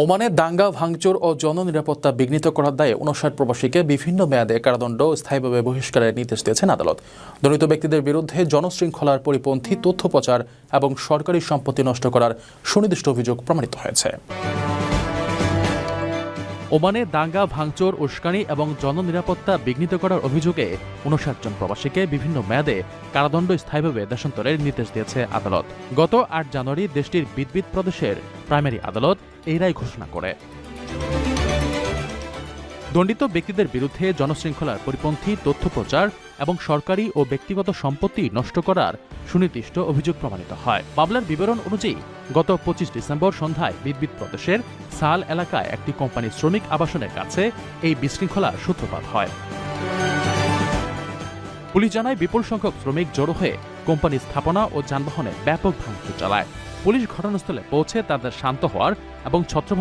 ওমানে দাঙ্গা, ভাঙচুর ও জননিরাপত্তা বিঘ্নিত করার দায়ে উনষাট প্রবাসীকে বিভিন্ন মেয়াদে কারাদণ্ড স্থায়ীভাবে বহিষ্কারের নির্দেশ দিয়েছেন আদালত। দলিত ব্যক্তিদের বিরুদ্ধে জনশৃঙ্খলার পরিপন্থী তথ্য প্রচার এবং সরকারি সম্পত্তি নষ্ট করার সুনির্দিষ্ট অভিযোগ প্রমাণিত হয়েছে। ওমানে দাঙ্গা, ভাঙচুর, উস্কানি এবং জননিরাপত্তা বিঘ্নিত করার অভিযোগে উনষাট জন প্রবাসীকে বিভিন্ন মেয়াদে কারাদণ্ড স্থায়ীভাবে দেশান্তরের নির্দেশ দিয়েছে আদালত। গত আট জানুয়ারি দেশটির বিদবিদ প্রদেশের প্রাইমারি আদালত এই রায় ঘোষণা করে। দণ্ডিত ব্যক্তিদের বিরুদ্ধে জনশৃঙ্খলার পরিপন্থী, তথ্য প্রচার এবং সরকারি ও ব্যক্তিগত সম্পত্তি নষ্ট করার সুনির্দিষ্ট অভিযোগ প্রমাণিত হয়। মামলার বিবরণ অনুযায়ী, গত পঁচিশ ডিসেম্বর সন্ধ্যায় বিদবিদ প্রদেশের সাল এলাকায় একটি কোম্পানির শ্রমিক আবাসনের কাছে এই বিশৃঙ্খলার সূত্রপাত হয়। পুলিশ জানায়, বিপুল সংখ্যক শ্রমিক জড়ো হয়ে কোম্পানির স্থাপনা ও যানবাহনে ব্যাপক ভাঙচুর চালায়। পুলিশ ঘটনাস্থলে পৌঁছে তাদের শান্ত হওয়ার এবং ছত্র